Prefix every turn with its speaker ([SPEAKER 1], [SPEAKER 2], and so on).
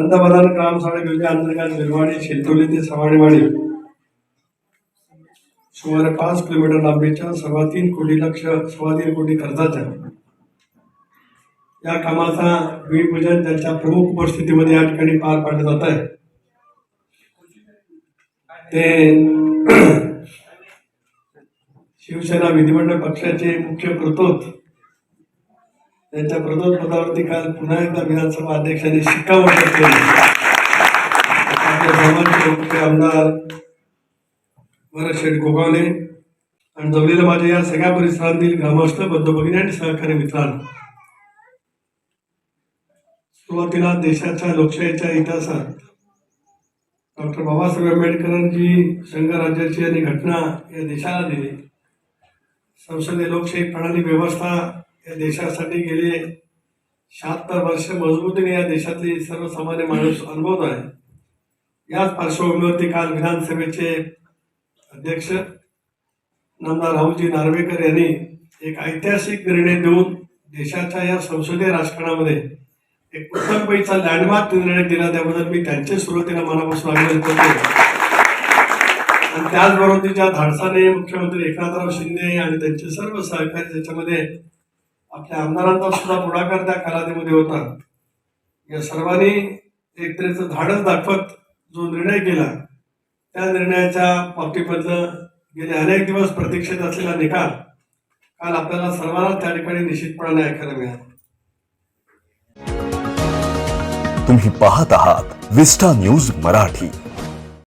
[SPEAKER 1] पंतप्रधान ग्राम सडक योजनेअंतर्गत निर्वाणी शिंतोली ते सवाणीवाडी सुमारे पाच किलोमीटर लांबीच्या सव्वा तीन कोटी लक्ष सव्वा तीन कोटी खर्चाच्या या कामाचा भूमिपूजन त्यांच्या प्रमुख उपस्थितीमध्ये या ठिकाणी पार पाडलं जात आहे. ते शिवसेना विधिमंडळ पक्षाचे मुख्य प्रतोद त्यांच्या प्रतोद पदावरती काल पुन्हा एकदा विधानसभा अध्यक्षांनी शिक्कामोर्तब केले. आपल्या सर्वांचे आमदार भरत शेठ गोगावले आणि जमलेल्या माझ्या या सगळ्या परिसरातील ग्रामस्थ बंधू आणि सहकारी मित्रांनो. सुरुवातीला देशाच्या लोकशाहीच्या इतिहासात डॉक्टर बाबासाहेब आंबेडकरांची संघराज्याची आणि घटना या देशाला दिली. संसदीय लोकशाही प्रणाली व्यवस्था या देशासाठी गेले शहात्तर वर्ष मजबूतीने या देशातली सर्वसामान्य माणूस अनुभवत आहे. याच पार्श्वभूमीवरती काल विधानसभेचे अध्यक्ष नामदार राहुलजी नार्वेकर यांनी एक ऐतिहासिक निर्णय देऊन देशाच्या या संसदीय राजकारणामध्ये एक उत्तम पैसा लँडमार्क निर्णय दिला. त्याबद्दल मी त्यांचे सुरुवातीला मनापासून अभिनंदन करतो. आणि त्याचबरोबर ज्या धाडसाने मुख्यमंत्री एकनाथराव शिंदे आणि त्यांचे सर्व सहकारी त्याच्यामध्ये आपल्या आमदारांचा सुद्धा पुढाकार त्या कालावधीमध्ये होता. या सर्वांनी एकत्रेचं धाडस दाखवत जो निर्णय केला त्या निर्णयाच्या बाबतीमधलं गेले अनेक दिवस प्रतीक्षेत असलेला निकाल काल आपल्याला सर्वांना त्या ठिकाणी निश्चितपणाने ऐकायला मिळाला.
[SPEAKER 2] तुम्ही पाहत आहात विस्टा न्यूज मराठी.